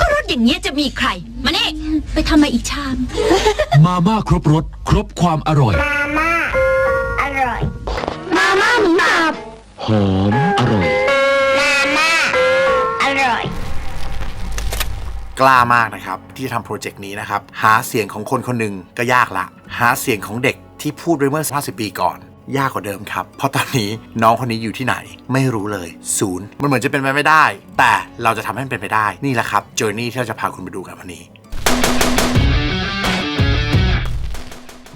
ก็รถอย่างเงี้ยจะมีใคร มาเนี่ไปทำมาอีกชาม มาม่าครบรสครบความอร่อย มาม่าอร่อย มาม่าหมูสับหอมอร่อย มาม่าอร่อยกล้ามากนะครับ ที่จะทำโปรเจกต์นี้นะครับ หาเสียงของคนคนหนึ่งก็ยากละ หาเสียงของเด็กที่พูดไว้เมื่อ 50 ปีก่อน ยากกว่าเดิมครับ เพราะตอนนี้น้องคนนี้อยู่ที่ไหน ไม่รู้เลยศูนย์มันเหมือนจะเป็นไปไม่ได้ แต่เราจะทำให้มันเป็นไปได้นี่แหละครับ j o u r n e y ที่เราจะพาคุณไปดูกันวันนี้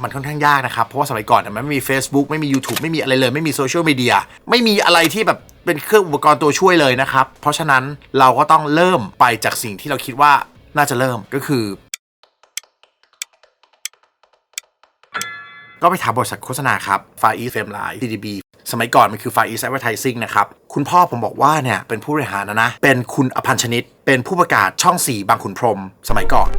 มันค่อนข้างยากนะครับ เพราะว่าสมัยก่อนมันไม่มี Facebook ไม่มี YouTube ไม่มีอะไรเลย ไม่มีโซเชียลมีเดียไม่มีอะไรที่แบบเป็นเครื่องอุปกรณ์ตัวช่วยเลยนะครับ เพราะฉะนั้นเราก็ต้องเริ่มไปจากสิ่งที่เราคิดว่าน่าจะเริ่มก็คือ ก็ไปถามบริษัทโฆษณาครับ Far East Fame Line CDB สมัยก่อนมันคือ Far East Advertising นะครับ คุณพ่อผมบอกว่าเนี่ยเป็นผู้บริหารนะนะ เป็นคุณอภัญชนิด เป็นผู้ประกาศช่อง 4 บางขุนพรหมสมัยก่อน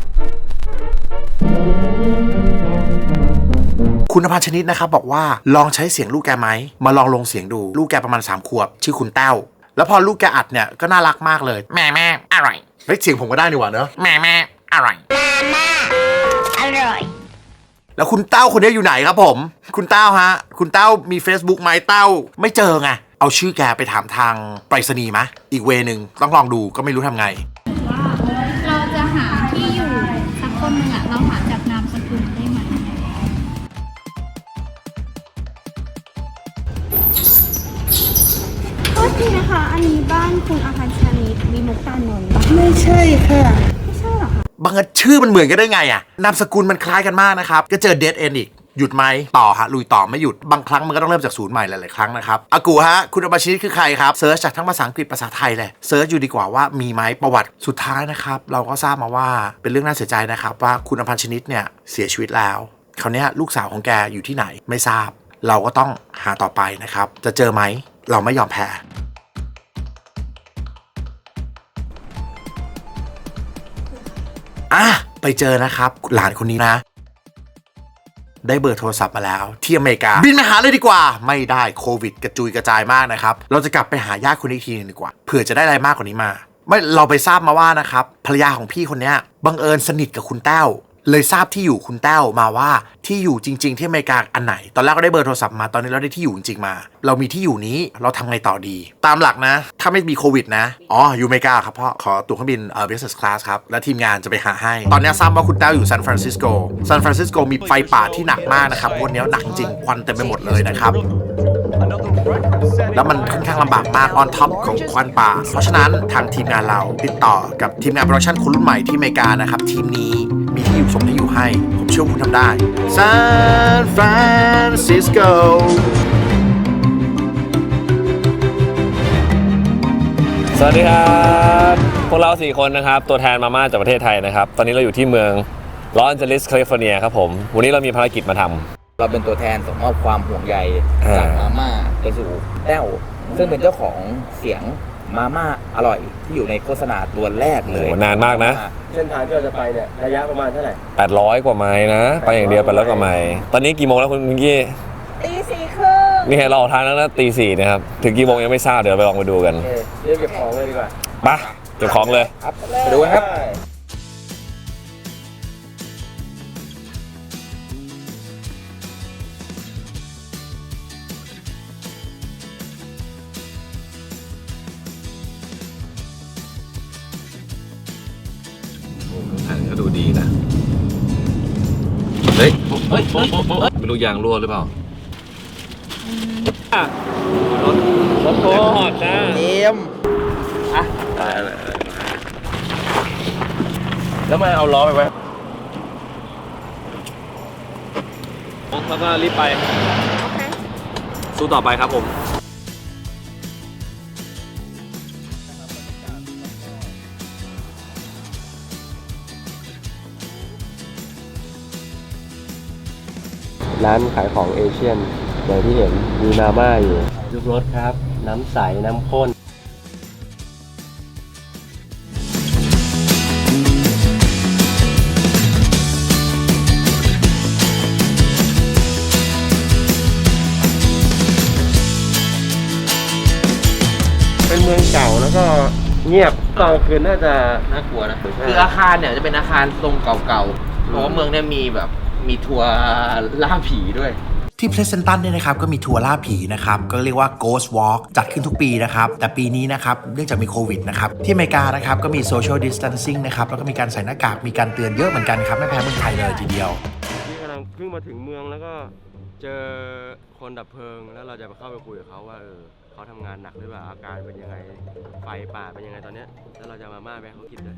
คุณอภัญชนิดนะครับบอกว่าลองใช้เสียงลูกแกไหม มาลองลงเสียงดู ลูกแกประมาณ 3 ขวบ ชื่อคุณแต้ว แล้วพอลูกแกอัดเนี่ยก็น่ารักมากเลย แม่แม่อร่อยเฮ้ยเสียงผมก็ได้นี่หว่าเนอะแม่แม่อร่อยมาม่าอร่อย แล้วคุณเต้าคนนี้อยู่ไหนครับผม คุณเต้าฮะ คุณเต้ามี Facebook ไหมเต้า ไม่เจอไง เอาชื่อแกไปถามทางไปรษณีย์มะ อีกเวนึงต้องลองดูก็ไม่รู้ทำไงว่าเราจะหาที่อยู่สักคนหนึ่งอะเราหาจากนามสกุลได้ไหมโทษทีนะคะ อันนี้บ้านคุณอาคารชานิดวิมุกตานนท์ปะไม่ใช่ค่ะ ไม่ใช่เอคะบางทีชื่อมันเหมือนกันได้ไงอะนามสกุลมันคล้ายกันมากนะครับ ก็เจอเด d เอนอีก หยุดไหมต่อฮะลุยต่อไม่หยุด บางครั้งมันก็ต้องเริ่มจากศูนย์ใหม่หลายๆครั้งนะครับอากูฮะ คุณอบัชิตคือใครครับเซิร์ชจากทั้งภาษาอังกฤษภาษาไทยเลยเซิร์ชอยู่ดีกว่าว่ามีไหมประวัติสุดท้ายนะครับ เราก็ทราบมาว่าเป็นเรื่องน่าเสียใจนะครับว่าคุณอภัญชนิดเนี่ยเสียชีวิตแล้วคราวเนี้ยลูกสาวของแกอยู่ที่ไหนไม่ทราบ เราก็ต้องหาต่อไปนะครับจะเจอไหมเราไม่ยอมแพ้ อะไปเจอนะครับ หลานคนนี้นะ ได้เบอร์โทรศัพท์มาแล้ว ที่อเมริกา บินมาหาเลยดีกว่า ไม่ได้โควิด กระจุยกระจายมากนะครับ เราจะกลับไปหาญาติคนนี้อีกทีหนึงดีกว่าเผื่อจะได้อะไรมากกว่านี้มาไม่เราไปทราบมาว่านะครับภรรยาของพี่คนเนี้ยบังเอิญสนิทกับคุณแต้ว เลยทราบที่อยู่คุณแต้วมาว่าที่อยู่จริง ๆ ที่อเมริกาอันไหน ตอนแรกก็ได้เบอร์โทรศัพท์มาตอนนี้เราได้ที่อยู่จริงๆมา เรามีที่อยู่นี้เราทำไงต่อดี ตามหลักนะ ถ้าไม่มีโควิดนะ อ๋อ อยู่อเมริกาครับพ่อขอตั๋วเครื่องบินเอ่อ business class ครับ แล้วทีมงานจะไปหาให้ ตอนนี้ทราบว่าคุณแต้วอยู่ซานฟรานซิสโกซานฟรานซิสโกมีไฟป่าที่หนักมากนะครับวันนี้หนักจริงควันเต็มไปหมดเลยนะครับแล้วมันค่อนข้างลำบากมากออนท็อปของควันป่า เพราะฉะนั้นทางทีมงานเราติดต่อกับทีมงานโปรดักชั่นคนรุ่นใหม่ที่อเมริกานะครับทีมนี้ มีที่อยู่ส่งที่อยู่ให้ ผมเชื่อว่าคุณทำได้ซานฟรานซิสโกสวัสดีครับพวกเราสี่คนนะครับ ตัวแทนมาม่าจากประเทศไทยนะครับ ตอนนี้เราอยู่ที่เมืองลอสแอนเจลิสแคลิฟอร์เนียครับผม วันนี้เรามีภารกิจมาทำ เราเป็นตัวแทนส่งมอบความห่วงใยอ่าจากมาม่าไปสู่แต้วซึ่งเป็นเจ้าของเสียง มาม่าอร่อยที่อยู่ในโฆษณาตัวแรกโอ้เลโหยนานมากนะ เส้นทางที่เราจะไปเนี่ยระยะประมาณเท่าไหร่800 กว่าไมล์นะ ไปอย่างเดียวไปแล้วกว่าไมล์ตอนนี้กี่โมงแล้วคุณมิงกี้ตีสี่ครึ่งนี่ให้เราออกทางแล้วนะตีสี่นะครับ ถึงกี่โมงยังไม่ทราบเดี๋ยวไปลองไปดูกันโอเคเรียกเก็บของเลยดีกว่าไปะเก็บของเลยครับไปดูกันครับ อันก็ดูดีนะเฮ้ยเฮ้ยไม่รู้ยางรั่วหรือเปล่า รถรถโคหอดนะเตรียมตายแล้วแล้วมาเอาล้อไปไว้แล้วก็รีบไป สู้ต่อไปครับผม ร้านขายของเอเชียนอย่างที่เห็นมีมาม่าอยู่ยุกรสครับ น้ำใส น้ำข้นเป็นเมืองเก่าแล้วก็เงียบตอนกลางคืนน่าจะน่ากลัวนะ คืออาคารเนี่ยจะเป็นอาคารทรงเก่าๆเพราะว่าเมืองเนี่ยมีแบบ มีทัวร์ล่าผีด้วยที่เพลสเซนตันเนี่ยนะครับก็มีทัวร์ล่าผีนะครับก็เรียกว่า Ghost Walk จัดขึ้นทุกปีนะครับแต่ปีนี้นะครับเนื่องจากมีโควิดนะครับที่อเมริกานะครับก็มี Social Distancing นะครับแล้วก็มีการใส่หน้ากากมีการเตือนเยอะเหมือนกันครับไม่แพ้เมืองไทยเลยทีเดียวนี่กำลังเพิ่งมาถึงเมืองแล้วก็เจอคนดับเพลิง แล้วเราจะไปเข้าไปคุยกับเขาว่าเออเขาทำงานหนักหรือเปล่าอาการเป็นยังไงไฟป่าเป็นยังไงตอนเนี้ยแล้วเราจะมาม่าไปให้เขากินเลย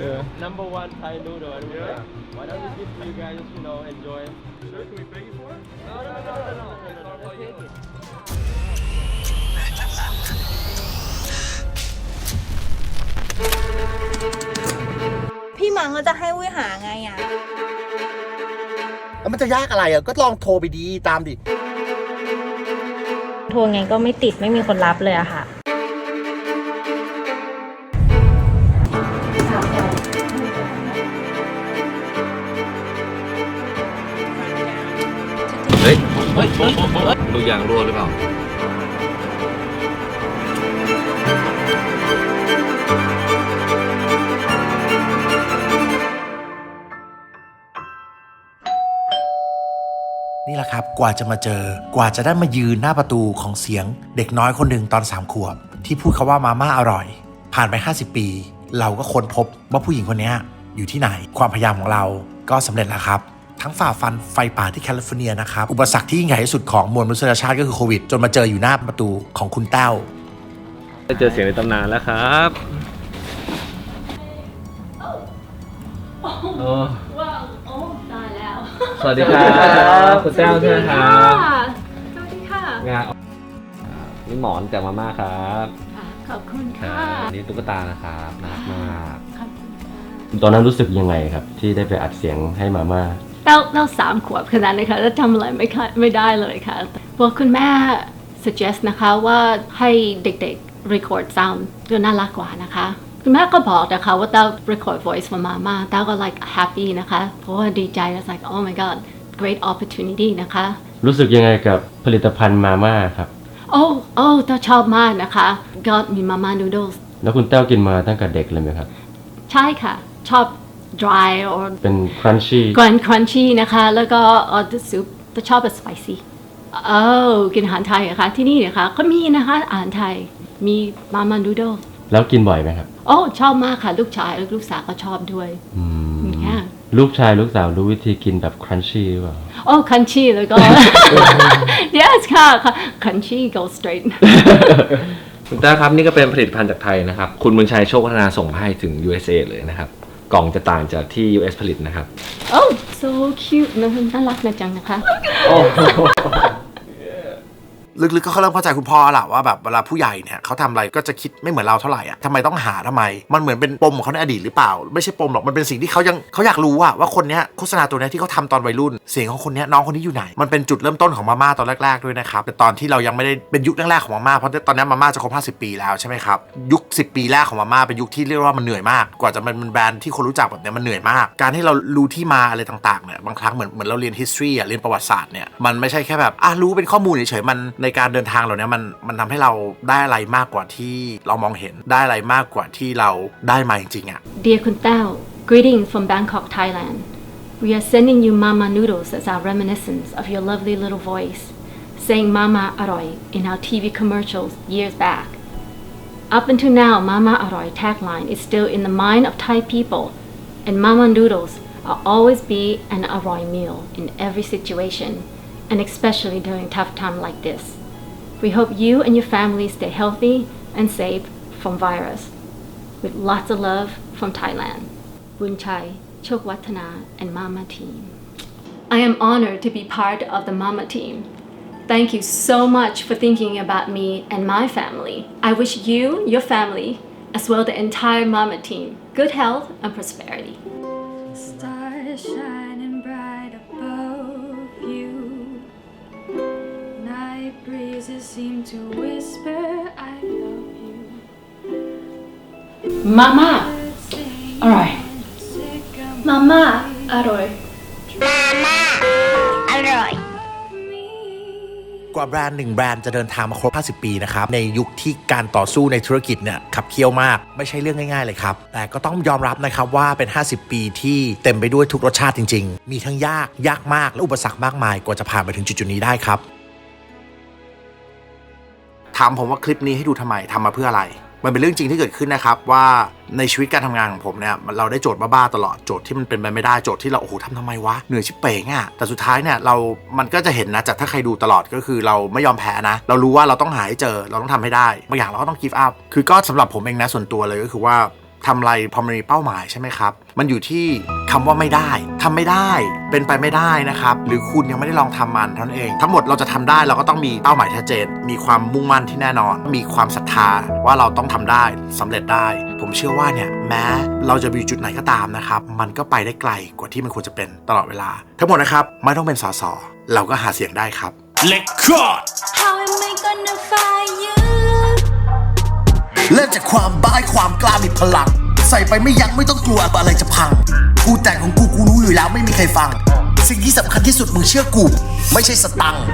Yeah. Number one Thai noodle. And we're like, why don't we give you guys, you know, enjoy? Sure, can we pay you for it? No, no, no, no, no. no, no, no, no, no. พี่มังก็จะให้วุ้ยหาไงอะ แล้วมันจะยากอะไรอะ ก็ลองโทรไปดีตามดิ โทรไงก็ไม่ติดไม่มีคนรับเลยอะค่ะ ลูกยางรั่วหรือเปล่านี่แหละครับกว่าจะมาเจอกว่าจะได้มายืนหน้าประตูของเสียง เด็กน้อยคนหนึ่งตอนสามขวบ ที่พูดคาว่ามาม่าอร่อย ผ่านไป 50 ปี เราก็ค้นพบว่าผู้หญิงคนนี้อยู่ที่ไหนความพยายามของเราก็สำเร็จแล้วครับ ทั้งฝ่าฟันไฟป่าที่แคลิฟอร์เนียนะครับ อุปสรรคที่ยิ่งใหญ่ที่สุดของมวลมนุษยชาติก็คือโควิด จนมาเจออยู่หน้าประตูของคุณแต้วได้เจอเสียงในตำนานแล้วครับโอ้ว้าวโอ้ตายแล้ว สวัสดีครับคุณแต้วใช่ไหมครับสวัสดีค่ะงานนี่หมอนจากมาม่าครับขอบคุณครัค่ะบนี่ตุ๊กตานะครับน่ารักมากขอบคุณค่ะตอนนั้นรู้สึกยังไงครับ ที่ได้ไปอัดเสียงให้มาม่า เราเราสามขวบขนาดนี้ค่ะแล้วทำอะไรไม่ค่ะไม่ได้เลยค่ะพอคุณแม่ suggest นะคะว่าให้เด็กๆ record sound ก็น่ารักกว่านะคะคุณแม่ก็บอกนะคะว่าเต้า record voice for mama เต้าก็ like happy นะคะ เพราะว่าดีใจ it's like oh my god great opportunity นะคะ รู้สึกยังไงกับผลิตภัณฑ์มาม่าครับ โอ้โอ้เต้าชอบมากนะคะ ก็มี mama noodles แล้วคุณแต้วกินมาตั้งแต่เด็กเลยไหมครับ ใช่ค่ะ ชอบ dry or เป็นครันชี่กรน crunchy นะคะ แล้วก็เออซุปจะชอบแบบ spicy เออกินอาหารไทยเหรอคะที่นี่นะคะก็มีนะคะอาหารไทยมีมามานูโดแล้วกินบ่อยไหมครับ โอ้ชอบมากค่ะ ลูกชายและลูกสาวก็ชอบด้วยอืมค่ะลูกชายลูกสาวรู้วิธีกินแบบครันชี่หรือเปล่า โอ้ crunchy แล้วก็ yes ค่ะค่ะ crunchy go straight คุณแต้วครับนี่ก็เป็นผลิตภัณฑ์จากไทยนะครับ คุณบุญชัยโชคพัฒนาส่งมาให้ถึง USA เลยนะครับ กล่องจะต่างจากที่ US ผลิตนะครับ oh so cute นะน่ารักนะจังนะคะ ลึกๆก็เริ่มเข้าใจคุณพ่อแหละว่าแบบเวลาผู้ใหญ่เนี่ยเขาทำอะไรก็จะคิดไม่เหมือนเราเท่าไหร่อะทำไมต้องหาทำไม มันเหมือนเป็นปมของเขาในอดีตหรือเปล่า ไม่ใช่ปมหรอกมันเป็นสิ่งที่เขายังเขาอยากรู้อะว่าคนเนี้ยโฆษณาตัวเนี้ยที่เขาทำตอนวัยรุ่น เสียงของคนเนี้ยน้องคนนี้อยู่ไหน มันเป็นจุดเริ่มต้นของมาม่าตอนแรก ๆด้วยนะครับแต่ตอนที่เรายังไม่ได้เป็นยุคแรกๆของมาม่าเพราะตอนนี้มาม่าจะครบ50 ปีแล้วใช่ไหมครับยุค 10 ปีแรกของมาม่าเป็นยุคที่เรียกว่ามันเหนื่อยมาก กว่าจะมันเป็นแบรนด์ที่คนรู้จักแบบเนี้ยมันเหนื่อยมาก การที่เรารู้ที่มาอะไรต่างๆเนี่ยบางครั้งเหมือนเหมือนเราเรียน history อะเรียนประวัติศาสตร์เนี่ยมันไม่ใช่แค่แบบอะรู้เป็นข้อมูลเฉยๆมันในการเดินทางเหล่านี้มันมันทำให้เราได้อะไรมากกว่าที่เรามองเห็นได้อะไรมากกว่าที่เราได้มาจริงๆอะ Dear Kun Tao, greetings from Bangkok, Thailand. We are sending you Mama Noodles as our reminiscence of your lovely little voice, saying Mama Aroy in our TV commercials years back. Up until now, Mama Aroy tagline is still in the mind of Thai people, and Mama Noodles will always be an Aroy meal in every situation, and especially during tough time like this. We hope you and your family stay healthy and safe from virus. With lots of love from Thailand. Bun Chai, Chok Watana, and Mama team. I am honored to be part of the Mama team. Thank you so much for thinking about me and my family. I wish you, your family, as well the entire Mama team, good health and prosperity. Stars Night breezes seem to whisper, I love you. Mama, alright. Mama, alright. Mama อร่อย Me กว่าแบรนด์หนึ่งแบรนด์จะเดินทางมาครบ 50 ปีนะครับ ในยุคที่การต่อสู้ในธุรกิจเนี่ยขับเคี่ยวมาก ไม่ใช่เรื่องง่าย ๆ เลยครับ แต่ก็ต้องยอมรับนะครับว่าเป็น 50 ปีที่เต็มไปด้วยทุกรสชาติจริง ๆ มีทั้งยากยากมากและอุปสรรคมากมายกว่าจะผ่านมาถึงจุดๆนี้ได้ครับถามผมว่าคลิปนี้ให้ดูทำไมทำมาเพื่ออะไร มันเป็นเรื่องจริงที่เกิดขึ้นนะครับว่าในชีวิตการทำงานของผมเนี่ยเราได้โจทย์บ้าๆตลอดโจทย์ที่มันเป็นไปไม่ได้โจทย์ที่เราโอ้โหทำทำไมวะเหนื่อยชิบเป๋งอะแต่สุดท้ายเนี่ยเรามันก็จะเห็นนะจากถ้าใครดูตลอดก็คือเราไม่ยอมแพ้นะ เรารู้ว่าเราต้องหาให้เจอเราต้องทำให้ได้บางอย่างเราก็ต้อง give up คือก็สำหรับผมเองนะส่วนตัวเลยก็คือว่าทำอะไรพอมันมีเป้าหมายใช่ไหมครับมันอยู่ที่คำว่าไม่ได้ ทำไม่ได้เป็นไปไม่ได้นะครับ หรือคุณยังไม่ได้ลองทำมันเท่านั้นเอง ทั้งหมดเราจะทำได้เราก็ต้องมีเป้าหมายชัดเจน มีความมุ่งมั่นที่แน่นอน มีความศรัทธาว่าเราต้องทำได้สำเร็จได้ ผมเชื่อว่าเนี่ยแม้เราจะอยู่จุดไหนก็ตามนะครับ มันก็ไปได้ไกลกว่าที่มันควรจะเป็นตลอดเวลา ทั้งหมดนะครับไม่ต้องเป็นสสเราก็หาเสียงได้ครับ How am I gonna find you เริ่มจากความบ้าความกล้ามีพลัง ใส่ไปไม่ยั้งไม่ต้องกลัวอะไรจะพัง กูแต่งของกูกูรู้อยู่แล้วไม่มีใครฟัง สิ่งที่สำคัญที่สุดมึงเชื่อกู ไม่ใช่สตังค์